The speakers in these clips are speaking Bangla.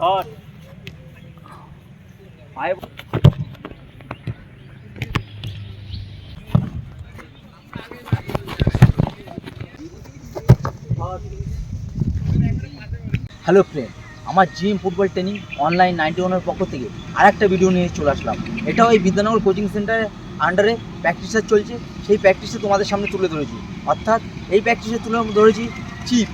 ধর। হ্যালো ফ্রেন্ড আমার gym football training online ninety ওয়ানের পক্ষ থেকে আর একটা ভিডিও নিয়ে চলে আসলাম। এটাও এই বিদ্যানগর কোচিং সেন্টারের আন্ডারে প্র্যাকটিসটা চলছে, সেই প্র্যাকটিসটা তোমাদের সামনে তুলে ধরেছি। অর্থাৎ এই প্র্যাকটিসে তুলে ধরেছি চিপ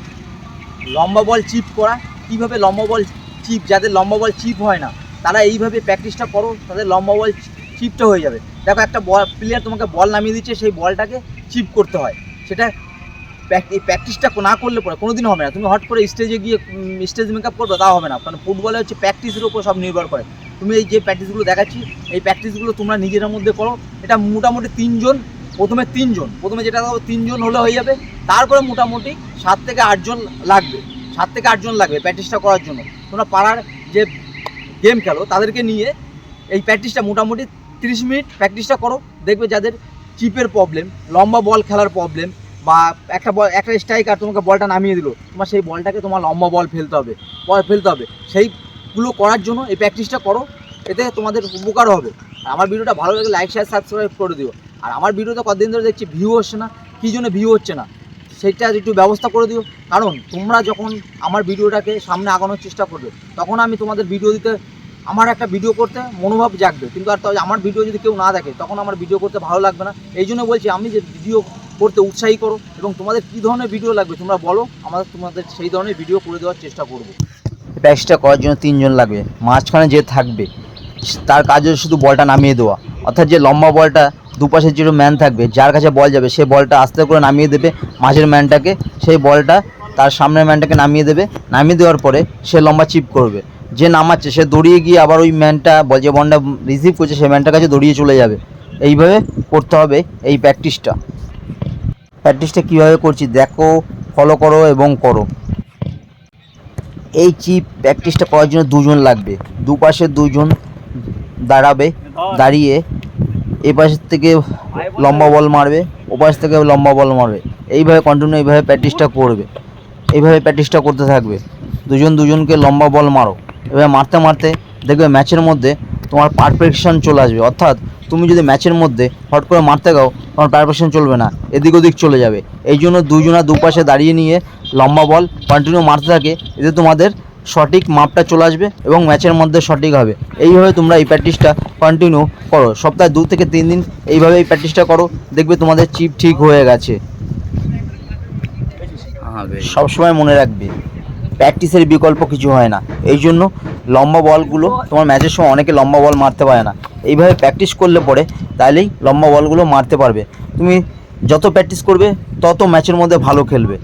লম্বা বল চিপ করা। কীভাবে লম্বা বল চিপ যাদের লম্বা বল চিপ হয় না, তারা এইভাবে প্র্যাকটিসটা করো, তাদের লম্বা বল চিপটা হয়ে যাবে। দেখো একটা বল প্লেয়ার তোমাকে বল নামিয়ে দিচ্ছে, সেই বলটাকে চিপ করতে হয়। সেটা এই প্র্যাকটিসটা না করলে পরে কোনো দিন হবে না। তুমি হট করে স্টেজে গিয়ে স্টেজ মেকআপ করবে, তা হবে না। কারণ ফুটবলে হচ্ছে প্র্যাকটিসের উপর সব নির্ভর করে। তুমি এই যে প্র্যাকটিসগুলো দেখাচ্ছি, এই প্র্যাকটিসগুলো তোমরা নিজেদের মধ্যে করো। এটা মোটামুটি তিনজন, প্রথমে তিনজন, প্রথমে যেটা তিনজন হলে হয়ে যাবে। তারপরে মোটামুটি সাত থেকে আটজন লাগবে। সাত থেকে আটজন লাগবে প্র্যাকটিসটা করার জন্য। তোমরা পাড়ার যে গেম খেলো, তাদেরকে নিয়ে এই প্র্যাকটিসটা মোটামুটি তিরিশ মিনিট প্র্যাকটিসটা করো। দেখবে যাদের চিপের প্রবলেম লম্বা বল খেলার প্রবলেম বা একটা বল একটা স্ট্রাইকার তোমাকে বলটা নামিয়ে দিল, তোমার সেই বলটাকে তোমার লম্বা বল ফেলতে হবে বল ফেলতে হবে। সেইগুলো করার জন্য এই প্র্যাকটিসটা করো, এতে তোমাদের উপকার হবে। আর আমার ভিডিওটা ভালো লাগলে লাইক শেয়ার সাবস্ক্রাইব করে দিও। আর আমার ভিডিওতে কতদিন ধরে দেখছি ভিউ হচ্ছে না, কী জন্য ভিউ হচ্ছে না? সেটা একটু ব্যবস্থা করে দিও। কারণ তোমরা যখন আমার ভিডিওটাকে সামনে আগানোর চেষ্টা করবে, তখন আমি তোমাদের ভিডিও দিতে, আমার একটা ভিডিও করতে মনোভাব জাগবে। কিন্তু আর আমার ভিডিও যদি কেউ না দেখে, তখন আমার ভিডিও করতে ভালো লাগবে না। এই জন্য বলছি, আমি যে ভিডিও করতে উৎসাহী করো এবং তোমাদের কী ধরনের ভিডিও লাগবে তোমরা বলো আমাদের তোমাদের সেই ধরনের ভিডিও করে দেওয়ার চেষ্টা করব। প্র্যাকটিসটা করার জন্য তিনজন লাগবে। মাঝখানে যে থাকবে, তার কাজ হচ্ছে শুধু বলটা নামিয়ে দেওয়া। অর্থাৎ যে লম্বা বলটা দুপাশে যে ম্যান থাকবে, যার কাছে বল যাবে, সে বলটা আস্তে করে নামিয়ে দেবে মাঝের ম্যানটাকে সেই বলটা তার সামনের ম্যানটাকে নামিয়ে দেবে। নামিয়ে দেওয়ার পরে সে লম্বা চিপ করবে। যে নামাচ্ছে, সে দৌড়িয়ে গিয়ে আবার ওই ম্যানটা বল যে বলটা রিসিভ করছে, সেই ম্যানটার কাছে দৌড়িয়ে চলে যাবে। এইভাবে করতে হবে এই প্র্যাকটিসটা প্র্যাকটিসটা কীভাবে করছি, দেখো ফলো করো এবং করো। এই চিপ প্র্যাকটিসটা করার জন্য দুজন লাগবে। দুপাশে দুজন দাঁড়াবে, দাঁড়িয়ে এ পাশের থেকে লম্বা বল মারবে, ও পাশ থেকে লম্বা বল মারবে। এইভাবে কন্টিনিউ এইভাবে প্র্যাকটিসটা করবে। এইভাবে প্র্যাকটিসটা করতে থাকবে। দুজন দুজনকে লম্বা বল মারো। এভাবে মারতে মারতে দেখবে ম্যাচের মধ্যে তোমার পারফেকশন চলে আসবে। অর্থাৎ তুমি যদি ম্যাচের মধ্যে হট করে মারতে গাও, তোমার পারফেকশন চলবে না। এদিক ওদিক চলে যাবে। এই জন্য দুজনা দুপাশে দাঁড়িয়ে নিয়ে লম্বা বল কন্টিনিউ মারতে থাকে। এতে তোমাদের সঠিক মাপটা চলে আসবে এবং ম্যাচের মধ্যে সঠিক হবে। এইভাবে তোমরা এই প্র্যাকটিসটা কন্টিনিউ করো। সপ্তাহে দু থেকে তিন দিন এইভাবে এই প্র্যাকটিসটা করো দেখবে তোমাদের চিপ ঠিক হয়ে গেছে। সবসময় মনে রাখবে প্র্যাকটিসের বিকল্প কিছু হয় না। এই জন্য লম্বা বলগুলো তোমার ম্যাচের সময় অনেকে লম্বা বল মারতে পারে না। এইভাবে প্র্যাকটিস করলে পরে তাহলেই লম্বা বলগুলো মারতে পারবে। তুমি যত প্র্যাকটিস করবে তত ম্যাচের মধ্যে ভালো খেলবে।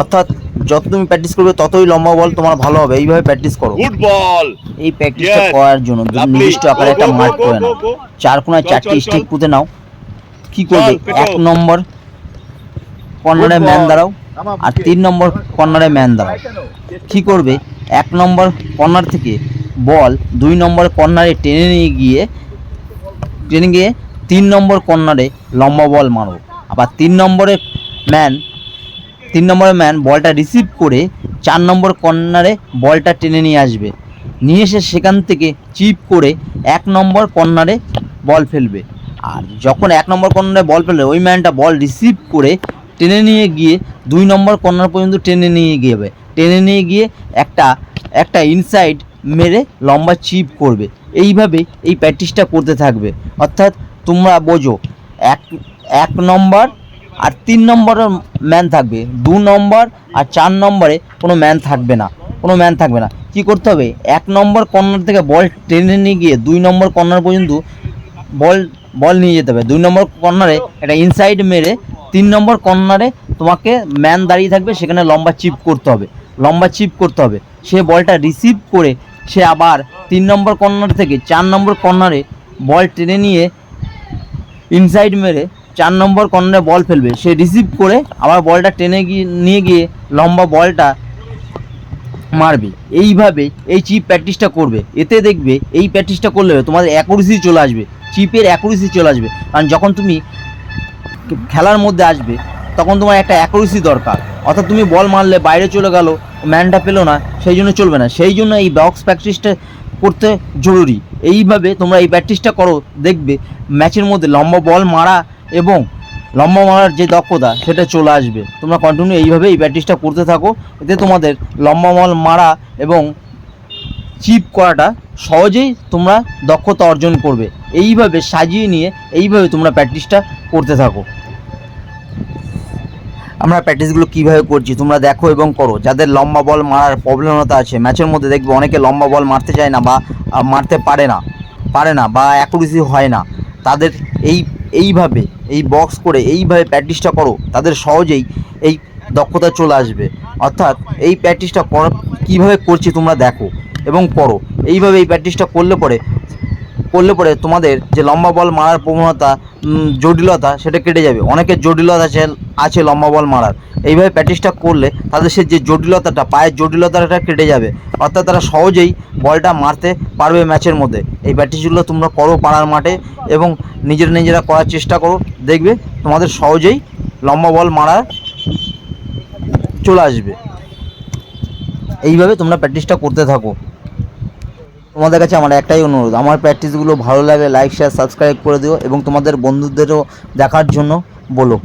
অর্থাৎ যত তুমি প্র্যাকটিস করবে ততই লম্বা বল তোমার ভালো হবে। এইভাবে প্র্যাকটিস করো। ফুটবল এই প্র্যাকটিসটা করার জন্য. নির্দিষ্ট আকারে একটা মার্ক করে নাও। চার কোনায় চল, চারটি স্টিক পুঁতে নাও। কি করবে? এক নম্বর কর্নারে ম্যান দাঁড়াও আর তিন নম্বর কর্নারে ম্যান দাঁড়াও। কি করবে? এক নম্বর কর্নার থেকে বল দুই নম্বর কর্নারে টেনে নিয়ে গিয়ে টেনে গিয়ে তিন নম্বর কর্নারে লম্বা বল মারো। আবার তিন নম্বরে ম্যান তিন নম্বরের ম্যান বলটা রিসিভ করে চার নম্বর কর্নারে বলটা টেনে নিয়ে আসবে। নিয়ে এসে সেখান থেকে চিপ করে এক নম্বর কর্নারে বল ফেলবে। আর যখন এক নম্বর কর্নারে বল ফেলবে, ওই ম্যানটা বল রিসিভ করে টেনে নিয়ে গিয়ে দুই নম্বর কর্নার পর্যন্ত টেনে নিয়ে গিয়ে, টেনে নিয়ে গিয়ে একটা একটা ইনসাইড মেরে লম্বা চিপ করবে। এইভাবে এই প্র্যাকটিসটা করতে থাকবে। অর্থাৎ তোমরা বোঝো, এক এক নম্বর আর তিন নম্বরের ম্যান থাকবে। দু নম্বর আর চার নম্বরে কোনো ম্যান থাকবে না। কোনো ম্যান থাকবে না। কি করতে হবে? এক নম্বর কর্নার থেকে বল টেনে নিয়ে গিয়ে দুই নম্বর কর্নার পর্যন্ত বল বল নিয়ে যেতে হবে। দুই নম্বর কর্নারে একটা ইনসাইড মেরে তিন নম্বর কর্নারে তোমাকে ম্যান দাঁড়িয়ে থাকবে। সেখানে লম্বা চিপ করতে হবে। লম্বা চিপ করতে হবে। সে বলটা রিসিভ করে সে আবার তিন নম্বর কর্নার থেকে চার নম্বর কর্নারে বল টেনে নিয়ে ইনসাইড মেরে চার নম্বর কর্নারে বল ফেলবে। সে রিসিভ করে আবার বলটা টেনে গিয়ে নিয়ে গিয়ে লম্বা বলটা মারবে। এইভাবে এই চিপ প্র্যাকটিসটা করবে। এতে দেখবে এই প্র্যাকটিসটা করলে তোমাদের অ্যাকুরেসি চলে আসবে। চিপের অ্যাকুরেসি চলে আসবে। কারণ যখন তুমি খেলার মধ্যে আসবে, তখন তোমার একটা অ্যাকুরেসি দরকার। অর্থাৎ তুমি বল মারলে বাইরে চলে গেল ম্যানটা পেল না, সেই জন্য চলবে না। সেই জন্য এই বক্স প্র্যাকটিসটা করতে জরুরি। এইভাবে তোমরা এই প্র্যাকটিসটা করো, দেখবে ম্যাচের মধ্যে লম্বা বল মারা এবং লম্বা মারার যে দক্ষতা, সেটা চলে আসবে। তোমরা কন্টিনিউ এইভাবে এই প্র্যাকটিসটা করতে থাকো, এতে তোমাদের লম্বা বল মারা এবং চিপ করাটা সহজেই তোমরা দক্ষতা অর্জন করবে। এইভাবে সাজিয়ে নিয়ে এইভাবে তোমরা প্র্যাকটিসটা করতে থাকো। আমরা প্র্যাকটিসগুলো কীভাবে করছি তোমরা দেখো এবং করো। যাদের লম্বা বল মারার প্রবলেমতা আছে ম্যাচের মধ্যে দেখবে অনেকে লম্বা বল মারতে চায় না বা মারতে পারে না পারে না বা অ্যাকুরেসি হয় না। তাদের এই এইভাবে, এই বক্স করে এইভাবে প্র্যাকটিসটা করো, তাদের সহজেই এই দক্ষতা চলে আসবে। অর্থাৎ এই প্র্যাকটিসটা কীভাবে করছি তোমরা দেখো এবং করো এইভাবে এই প্র্যাকটিসটা করলে পরে করলে পরে তোমাদের যে লম্বা বল মারার প্রবণতা জটিলতা সেটা কেটে যাবে। অনেকের জটিলতা আছে আছে লম্বা বল মারার। এইভাবে প্র্যাকটিসটা করলে তাদের সে যে জটিলতাটা, পায়ের জটিলতাটা কেটে যাবে। অর্থাৎ তারা সহজেই বলটা মারতে পারবে ম্যাচের মধ্যে। এই প্র্যাকটিসগুলো তোমরা করো পাড়ার মাঠে এবং নিজেরা নিজেরা করার চেষ্টা করো। দেখবে তোমাদের সহজেই লম্বা বল মারা চলে আসবে। এইভাবে তোমরা প্র্যাকটিসটা করতে থাকো। তোমাদের কাছে আমার একটাই অনুরোধ, আমার প্র্যাকটিসগুলো ভালো লাগে লাইক শেয়ার সাবস্ক্রাইব করে দিও এবং তোমাদের বন্ধুদেরও দেখার জন্য বলো।